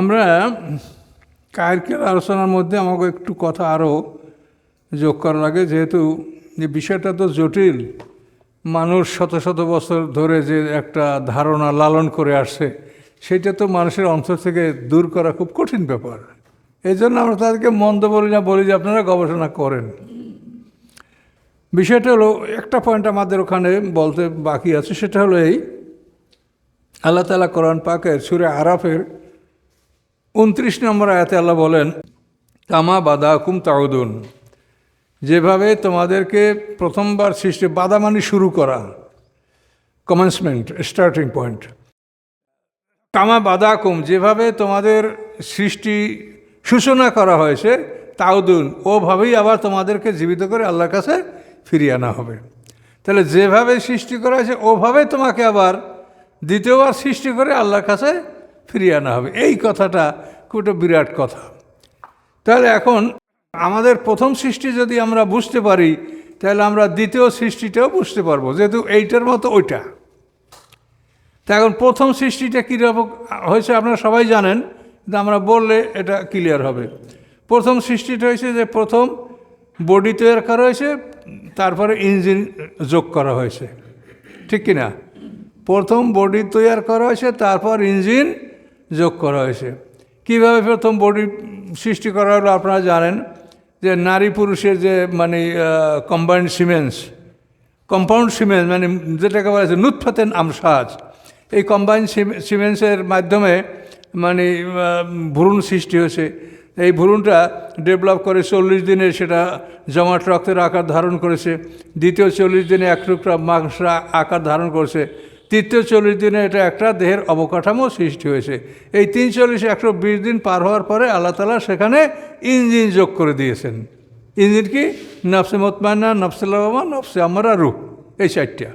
আমরা কায়কের আলোচনার মধ্যে আমাকে একটু কথা আরও যোগ করা লাগে যেহেতু যে বিষয়টা তো জটিল, মানুষ শত শত বছর ধরে যে একটা ধারণা লালন করে আসছে, সেটা তো মানুষের অন্তর থেকে দূর করা খুব কঠিন ব্যাপার। এই জন্য আমরা তাদেরকে মন্দ বলি না, বলি যে আপনারা গবেষণা করেন। বিষয়টা হলো, একটা পয়েন্ট আমাদের ওখানে বলতে বাকি আছে, সেটা হলো এই, আল্লাহ তালা কোরআন পাকের সুরে আরাফের উনত্রিশ নম্বর আয়াতে আল্লাহ বলেন, তামা বাদা কুম তাউদুন। যেভাবে তোমাদেরকে প্রথমবার সৃষ্টি বাদা মানে শুরু করা কমেন্সমেন্ট স্টার্টিং পয়েন্ট কামা বাদাকুম, যেভাবে তোমাদের সৃষ্টি সূচনা করা হয়েছে, তাউদুন, ওভাবেই আবার তোমাদেরকে জীবিত করে আল্লাহর কাছে ফিরিয়ে আনা হবে। তাহলে যেভাবে সৃষ্টি করা হয়েছে, ওভাবে তোমাকে আবার দ্বিতীয়বার সৃষ্টি করে আল্লাহর কাছে ফিরিয়ে আনা হবে। এই কথাটা খুব বিরাট কথা। তাহলে এখন আমাদের প্রথম সৃষ্টি যদি আমরা বুঝতে পারি, তাহলে আমরা দ্বিতীয় সৃষ্টিটাও বুঝতে পারব, যেহেতু এইটার মতো ওইটা। তা এখন প্রথম সৃষ্টিটা কীরকম, হয়েছে আপনারা সবাই জানেন, কিন্তু আমরা বললে এটা ক্লিয়ার হবে। প্রথম সৃষ্টিটা হয়েছে যে প্রথম বডি তৈরি করা হয়েছে, তারপরে ইঞ্জিন যোগ করা হয়েছে। ঠিক কি না প্রথম বডি তৈরি করা হয়েছে, তারপর ইঞ্জিন যোগ করা হয়েছে। কীভাবে প্রথম বডি সৃষ্টি করা হলো আপনারা জানেন যে নারী পুরুষের যে মানে কম্বাইন্ড সিমেন্স কম্পাউন্ড সিমেন্স মানে যেটাকে বলা হয়েছে নুৎফাতেন আমসাজ। এই কম্বাইন সিমেন্সের মাধ্যমে মানে ভ্রূণ সৃষ্টি হয়েছে। এই ভ্রূণটা ডেভেলপ করে চল্লিশ দিনে সেটা জমাট রক্তের আকার ধারণ করেছে। দ্বিতীয় চল্লিশ দিনে এক টুকরা মাংস আকার ধারণ করেছে। তৃতীয় চল্লিশ দিনে এটা একটা দেহের অবকাঠামো সৃষ্টি হয়েছে। এই তিন চল্লিশ, একশো বিশ দিন পার হওয়ার পরে আল্লাহ তালা সেখানে ইঞ্জিন যোগ করে দিয়েছেন। ইঞ্জিন কি? নফসে মতমান্না নফসে লাভমা নফসে আমরা রুহ। এই চারটা।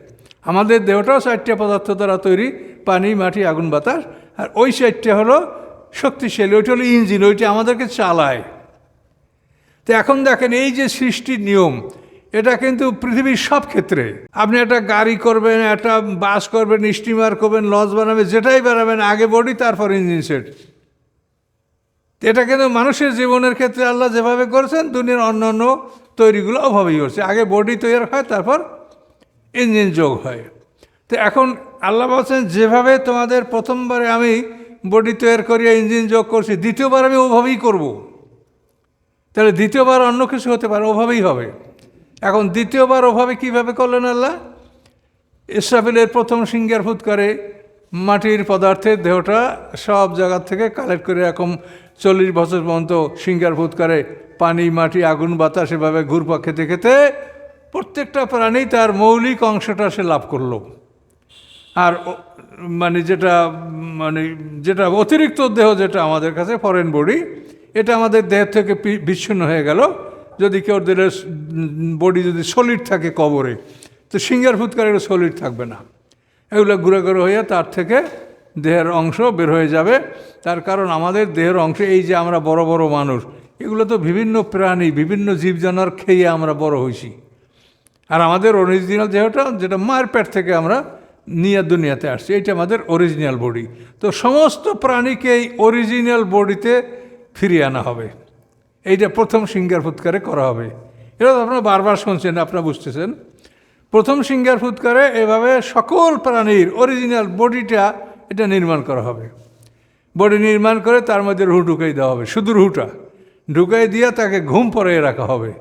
আমাদের দেহটাও চারটা পদার্থ দ্বারা তৈরি, পানি, মাটি, আগুন, বাতাস। আর ওই চারটা হলো শক্তিশালী, ওইটা হলো ইঞ্জিন, ওইটা আমাদেরকে চালায়। তো এখন দেখেন এই যে সৃষ্টির নিয়ম এটা কিন্তু পৃথিবীর সব ক্ষেত্রে। আপনি একটা গাড়ি করবেন, একটা বাস করবেন, স্টিমার করবেন লঞ্চ বানাবেন, যেটাই বানাবেন, আগে বডি, তারপর ইঞ্জিন সেট। এটা কিন্তু মানুষের জীবনের ক্ষেত্রে আল্লাহ যেভাবে করেছেন, দুনিয়ার অন্য অন্য তৈরিগুলো অভাবেই করছে। আগে বডি তৈরি হয়, তারপর ইঞ্জিন যোগ হয়। তো এখন আল্লাহ বলছেন, যেভাবে তোমাদের প্রথমবারে আমি বডি তৈরি করিয়া ইঞ্জিন যোগ করছি, দ্বিতীয়বার আমি ওভাবেই করব। তাহলে দ্বিতীয়বার অন্য কিছু হতে পারে, ওভাবেই হবে। এখন দ্বিতীয়বার ওভাবে কীভাবে করলেন আল্লাহ? ইসরাফিলের প্রথম সিঙ্গার ফুট করে মাটির পদার্থের দেহটা সব জায়গা থেকে কালেক্ট করে এরকম চল্লিশ বছর পর্যন্ত সিঙ্গার ফুট করে। পানি, মাটি, আগুন, বাতাস এভাবে ঘুরপা খেতে খেতে প্রত্যেকটা প্রাণী তার মৌলিক অংশটা সে লাভ করল। আর মানে যেটা মানে যেটা অতিরিক্ত দেহ যেটা আমাদের কাছে ফরেন বডি এটা আমাদের দেহ থেকে বিচ্ছিন্ন হয়ে গেল। যদি কেউ দিলের বডি যদি সলিড থাকে কবরে, তো সিঙ্গার ফুৎকার এগুলো সলিড থাকবে না। এগুলো ঘুরে ঘুরে হয়ে তার থেকে দেহের অংশ বের হয়ে যাবে। তার কারণ আমাদের দেহের অংশ, এই যে আমরা বড় বড় মানুষ, এগুলো তো বিভিন্ন প্রাণী, বিভিন্ন জীবজনার খেয়ে আমরা বড় হয়েছি। আর আমাদের অরিজিনাল দেহটা, যেটা মায়ের পেট থেকে আমরা নিয়ে দুনিয়াতে আসছি, এইটা আমাদের অরিজিনাল বডি তো সমস্ত প্রাণীকে এই অরিজিনাল বডিতে ফিরিয়ে আনা হবে। এইটা প্রথম সিঙ্গার ফুৎকারে করা হবে। এটা তো আপনারা বারবার শুনছেন, আপনারা বুঝতেছেন। প্রথম সিঙ্গার ফুৎকারে এভাবে সকল প্রাণীর অরিজিনাল বডিটা এটা নির্মাণ করা হবে। বডি নির্মাণ করে তার মধ্যে রুহু ঢুকাই দেওয়া হবে, শুধু রুহুটা। ঢুকাই দিয়ে তাকে ঘুম পড়িয়ে রাখা হবে।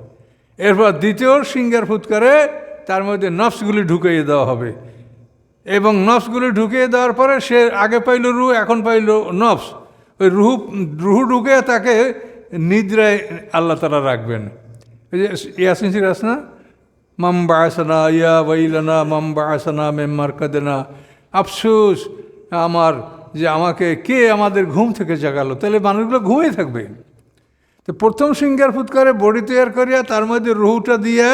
এরপর দ্বিতীয় সিঙ্গার ফুৎকারে তার মধ্যে নফসগুলি ঢুকিয়ে দেওয়া হবে। এবং নফসগুলি ঢুকিয়ে দেওয়ার পরে সে আগে পাইল রুহ, এখন পাইল নফস। ওই রুহু রুহু ঢুকে তাকে নিদ্রায় আল্লাহ তালা রাখবেন। এই যে ইয়াসিন সিরাস না? মাম বাসনা ইয়া ওয়াইলানা মাম বাসনা মেম্মার কাদেনা আফসুস, আমার যে আমাকে কে আমাদের ঘুম থেকে জাগালো। তাহলে মানুষগুলো ঘুমিয়ে থাকবে। তো প্রথম সিঙ্গার ফুৎকারে বডি তৈরি করিয়া তার মধ্যে রুহুটা দিয়ে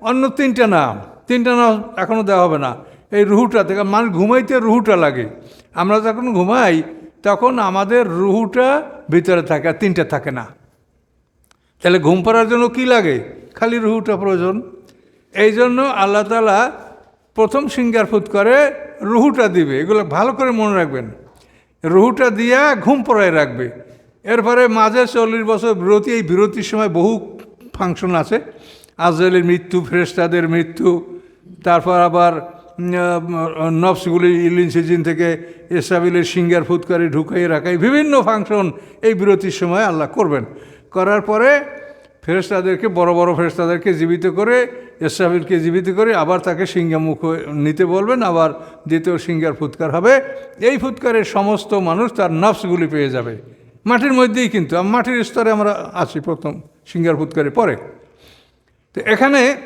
অন্য তিনটা নাম তিনটা নাম এখনও দেওয়া হবে না। এই রুহুটা থেকে মানুষ ঘুমাইতে রুহুটা লাগে। আমরা যখন ঘুমাই তখন আমাদের রুহুটা ভিতরে থাকে আর তিনটা থাকে না। তাহলে ঘুম পড়ার জন্য কি লাগে? খালি রুহুটা প্রয়োজন। এই জন্য আল্লাহ তালা প্রথম সিঙ্গার ফুট করে, রুহুটা দিবে। এগুলো ভালো করে মনে রাখবেন। রুহুটা দিয়া ঘুম পড়ায় রাখবে। এরপরে মাঝে চল্লিশ বছর বিরতি, এই বিরতির সময় বহু ফাংশন আছে। আজরাইলের মৃত্যু ফেরেস্তাদের মৃত্যু, তারপর আবার নফসগুলি ইলিন সিজিন থেকে এসাবিলের সিঙ্গার ফুৎকারি ঢুকাই রাখাই বিভিন্ন ফাংশন এই বিরতির সময় আল্লাহ করবেন। করার পরে ফেরেস্তাদেরকে বড় বড় ফেরেস্তাদেরকে জীবিত করে এসরাফিলকে জীবিত করে আবার তাকে সিঙ্গামুখ নিতে বলবেন, আবার দ্বিতীয় সিঙ্গার ফুৎকার হবে। এই ফুৎকারের সমস্ত মানুষ তার নফসগুলি পেয়ে যাবে। মাটির মধ্যেই কিন্তু, মাটির স্তরে আমরা আছি প্রথম সিঙ্গার ফুৎকারে পরে। তো এখানে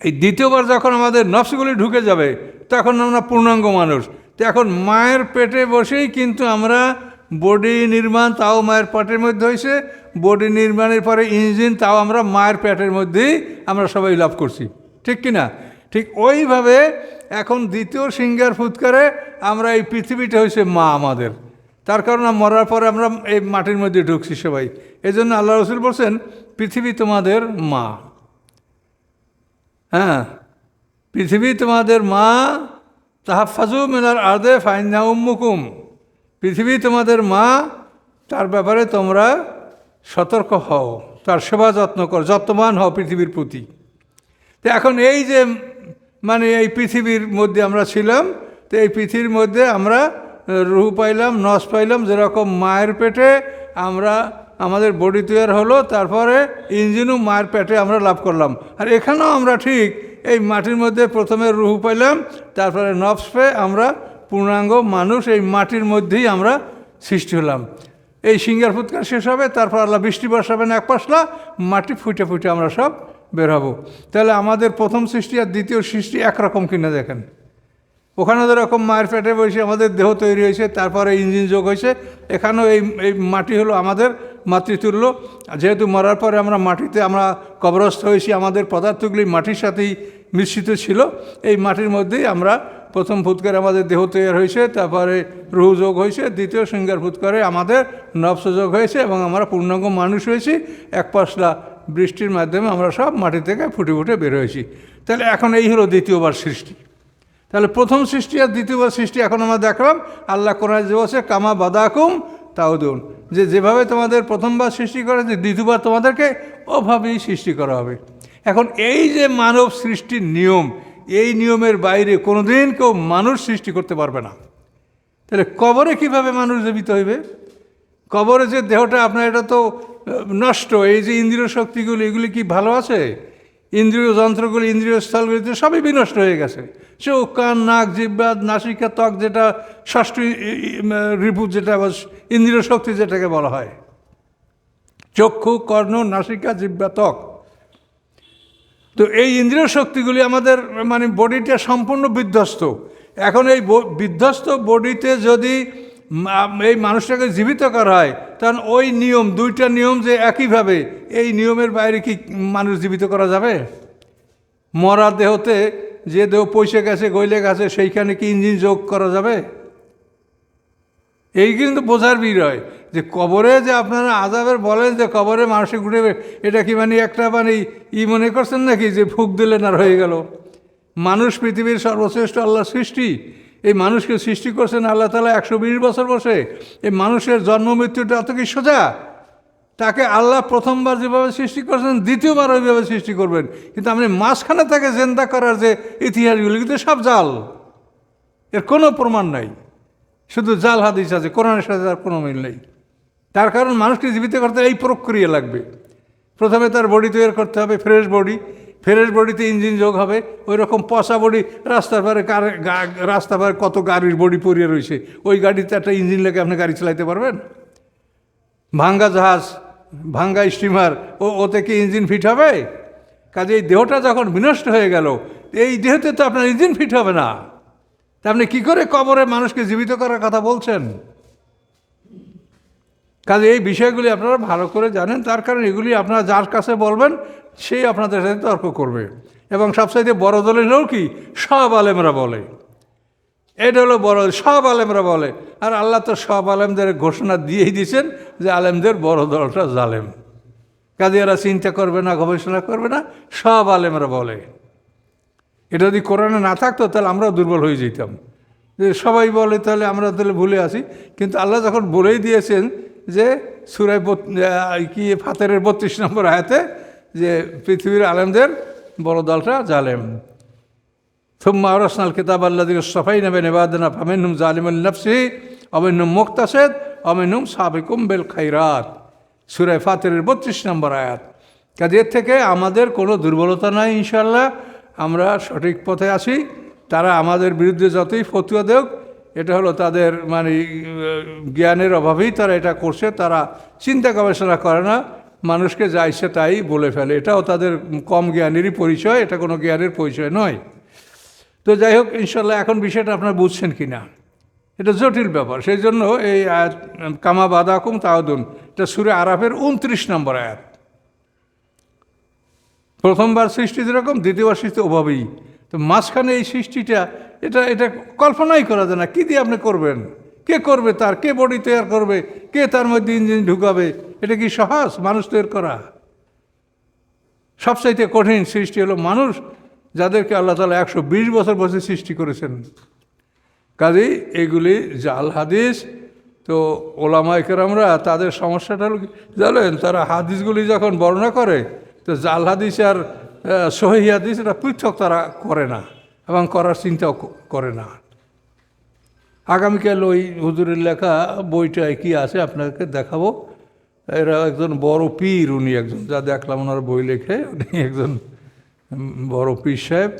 এই দ্বিতীয়বার যখন আমাদের নফসগুলি ঢুকে যাবে, তখন আমরা পূর্ণাঙ্গ মানুষ। তো এখন মায়ের পেটে বসেই কিন্তু আমরা বডি নির্মাণ তাও মায়ের পেটের মধ্যে হয়েছে বডি নির্মাণের পরে ইঞ্জিন তাও আমরা মায়ের পেটের মধ্যেই আমরা সবাই লাভ করছি। ঠিক কি না? ঠিক ওইভাবে এখন দ্বিতীয় সিঙ্গার ফুৎকারে আমরা এই পৃথিবীটা হয়েছে মা আমাদের। তার কারণে মরার পরে আমরা এই মাটির মধ্যে ঢুকছি সবাই। এই জন্য আল্লাহ রসুল বলছেন, পৃথিবী তোমাদের মা। হ্যাঁ পৃথিবী তোমাদের মা, তাহাফাজু মেলার আদে ফাইনা উম্মুকুম। পৃথিবী তোমাদের মা, তার ব্যাপারে তোমরা সতর্ক হও, তার সেবা যত্ন কর, যত্নবান হও পৃথিবীর প্রতি। তো এখন এই যে মানে এই পৃথিবীর মধ্যে আমরা ছিলাম, তো এই পৃথিবীর মধ্যে আমরা রুহ পাইলাম, নস পাইলাম, যেরকম মায়ের পেটে আমরা আমাদের বডি তৈরি হলো, তারপরে ইঞ্জিনও মায়ের পেটে আমরা লাভ করলাম। আর এখানেও আমরা ঠিক এই মাটির মধ্যে প্রথমে রুহু পাইলাম, তারপরে নফস পেয়ে আমরা পূর্ণাঙ্গ মানুষ, এই মাটির মধ্যেই আমরা সৃষ্টি হলাম। এই সিঙ্গার ফুৎকার শেষ হবে, তারপর আল্লাহ বৃষ্টি বর্ষাবেন এক পাশলা, মাটি ফুটে ফুটে আমরা সব বের হব। তাহলে আমাদের প্রথম সৃষ্টি আর দ্বিতীয় সৃষ্টি একরকম কিনা দেখেন। ওখানে যেরকম মায়ের পেটে বসে আমাদের দেহ তৈরি হয়েছে, তারপরে ইঞ্জিন যোগ হয়েছে। এখানেও এই এই মাটি হলো আমাদের মাতৃতুল্য। যেহেতু মরার পরে আমরা মাটিতে, আমরা কবরস্থ হয়েছি, আমাদের পদার্থগুলি মাটির সাথেই মিশ্রিত ছিল। এই মাটির মধ্যেই আমরা প্রথম ফুৎকারে আমাদের দেহ তৈরি হয়েছে, তারপরে রুহ যোগ হয়েছে, দ্বিতীয় সিঙ্গার ফুৎকারে আমাদের নবস যোগ হয়েছে এবং আমরা পূর্ণাঙ্গ মানুষ হয়েছি। এক পাশলা বৃষ্টির মাধ্যমে আমরা সব মাটি থেকে ফুটে ফুটে বের হয়েছি। তাহলে এখন এই হলো দ্বিতীয়বার সৃষ্টি। তাহলে প্রথম সৃষ্টি আর দ্বিতীয়বার সৃষ্টি এখন আমরা দেখলাম, আল্লাহ কোরআন বলছে, কামা বাদাকুম তাও দেউন। যে যেভাবে তোমাদের প্রথমবার সৃষ্টি করেছে, দ্বিতীয়বার তোমাদেরকে ওভাবেই সৃষ্টি করা হবে। এখন এই যে মানব সৃষ্টির নিয়ম, এই নিয়মের বাইরে কোনোদিন কেউ মানুষ সৃষ্টি করতে পারবে না। তাহলে কবরে কীভাবে মানুষ জীবিত হইবে? কবরে যে দেহটা, আপনার এটা তো নষ্ট। এই যে ইন্দ্রিয় শক্তিগুলি, এগুলি কি ভালো আছে? ইন্দ্রিয় যন্ত্রগুলি, ইন্দ্রিয় স্থলগুলিতে সবই বিনষ্ট হয়ে গেছে। চোখ, কান, নাক, জিব্বা, নাসিকা, ত্বক যেটা ষষ্ঠী রিপু যেটা ইন্দ্রিয় শক্তি যেটাকে বলা হয়। চক্ষু, কর্ণ, নাসিকা, জিব্বা, ত্বক। তো এই ইন্দ্রিয় শক্তিগুলি আমাদের মানে বডিটা সম্পূর্ণ বিধ্বস্ত। এখন এই বিধ্বস্ত বডিতে যদি এই মানুষটাকে জীবিত করা হয়। তখন ওই নিয়ম, দুইটা নিয়ম যে একইভাবে, এই নিয়মের বাইরে কি মানুষ জীবিত করা যাবে? মরা দেহতে যে দেহ পয়সে গেছে, গইলে গেছে, সেইখানে কি ইঞ্জিন যোগ করা যাবে? এই কিন্তু বোঝার বিষয় যে কবরে যে আপনারা আজাবের বলেন যে কবরে মানুষে ঘুরে এটা কি মানে একটা মানে ই মনে করছেন নাকি যে ফুক দিলেন আর হয়ে গেল? মানুষ পৃথিবীর সর্বশ্রেষ্ঠ আল্লাহ সৃষ্টি। এই মানুষকে সৃষ্টি করছেন আল্লাহ তালা একশো বিশ বছর বসে। এই মানুষের জন্ম মৃত্যুটা অত কি সোজা? তাকে আল্লাহ প্রথমবার যেভাবে সৃষ্টি করেছেন, দ্বিতীয়বার ওইভাবে সৃষ্টি করবেন। কিন্তু আপনি মাঝখানে তাকে জেন্দা করার যে ইতিহাসগুলি, কিন্তু সব জাল। এর কোনো প্রমাণ নাই। শুধু জাল হাদিস আছে, কোরআনের সাথে তার কোনো মিল নেই। তার কারণ মানুষকে জীবিত করতে এই প্রক্রিয়া লাগবে। প্রথমে তার বডি তৈরি করতে হবে, ফ্রেশ বডি। ফ্রেশ বডিতে ইঞ্জিন যোগ হবে ওই রকম পচা বডি, রাস্তার পারে রাস্তার পারে কত গাড়ির বডি পরিয়ে রয়েছে, ওই গাড়িতে একটা ইঞ্জিন লেগে আপনি গাড়ি চালাইতে পারবেন? ভাঙ্গা জাহাজ, ভাঙ্গা স্টিমার, ও, ওতে কি ইঞ্জিন ফিট হবে? কাজে এই দেহটা যখন বিনষ্ট হয়ে গেল, এই দেহতে তো আপনার ইঞ্জিন ফিট হবে না। তা আপনি কী করে কবরে মানুষকে জীবিত করার কথা বলছেন? কাজে এই বিষয়গুলি আপনারা ভালো করে জানেন, তার কারণ এগুলি আপনারা যার কাছে বলবেন, সেই আপনাদের সাথে তর্ক করবে। এবং সবচাইতে বড় দলের হলেও কি? সব আলেমরা বলে। এটা হলো বড় সব আলেমরা বলে। আর আল্লাহ তো সব আলেমদের ঘোষণা দিয়েই দিয়েছেন যে আলেমদের বড় দলটা জালেম। কাজে এরা চিন্তা করবে না, গবেষণা করবে না, সব আলেমরা বলে। এটা যদি কোরআনে না থাকতো, তাহলে আমরাও দুর্বল হয়ে যেতাম। যে সবাই বলে, তাহলে আমরা তাহলে ভুলে আছি কিন্তু আল্লাহ যখন বলেই দিয়েছেন যে সুরায় কি ফাতেরের বত্রিশ নম্বর আয়াতে যে পৃথিবীর আলেমদের বড় দলটা জালেম। থুম্মা আরসনাল কিতাব আল্লাদিন সফাই নেবে নেবাদনা ফামিনুম জালিমুল নফসি অমিনুম মুক্তাসেদ অমিনুম সাবিকুম বেল খাইরাত সুরায় ফাতেরের বত্রিশ নম্বর আয়াত। কাজের থেকে আমাদের কোনো দুর্বলতা নাই ইনশাল্লাহ আমরা সঠিক পথে আসি তারা আমাদের বিরুদ্ধে যতই ফতুয়া দেওক এটা হলো তাদের মানে জ্ঞানের অভাবেই তারা এটা করছে, তারা চিন্তা গবেষণা করে না, মানুষকে যা ইচ্ছে তাই বলে ফেলে। এটাও তাদের কম জ্ঞানেরই পরিচয়, এটা কোনো জ্ঞানের পরিচয় নয়। তো যাই হোক, ইনশাল্লাহ এখন বিষয়টা আপনারা বুঝছেন কি না এটা জটিল ব্যাপার সেই জন্য এই আয়াত, কামা বাদাকুম তাওদুন, এটা সুরে আরাফের উনত্রিশ নম্বর আয়াত। প্রথমবার সৃষ্টি যেরকম, দ্বিতীয়বার সৃষ্টি ওভাবেই তো মাঝখানে এই সৃষ্টিটা, এটা এটা কল্পনাই করা যায় না। কী দিয়ে আপনি করবেন? কে করবে তার? কে বডি তৈরি করবে? কে তার মধ্যে ইঞ্জিন ঢুকাবে? এটা কি সহজ? মানুষ তৈরি করা। সবচাইতে কঠিন সৃষ্টি হলো মানুষ, যাদেরকে আল্লাহ তালা একশো বিশ বছর বসে সৃষ্টি করেছেন। কাজেই এগুলি জাল হাদিস, তো ওলামা একরামরা তাদের সমস্যাটা হলো জানেন, তারা হাদিসগুলি যখন বর্ণনা করে, তো জাল হাদিস আর সহি হাদিস এটা পৃথক তারা করে না, এবং করার চিন্তাও করে না। আগামীকাল ওই হুজুরের লেখা বইটায় কি আছে আপনাকে দেখাবো। এরা একজন বড় পীর, উনি একজন, যা দেখলাম ওনার বই লেখে, উনি একজন বড় পীর সাহেব,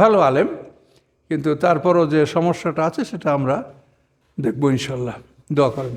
ভালো আলেম। কিন্তু তারপরও যে সমস্যাটা আছে, সেটা আমরা দেখব ইনশাল্লাহ। দোয়া করেন।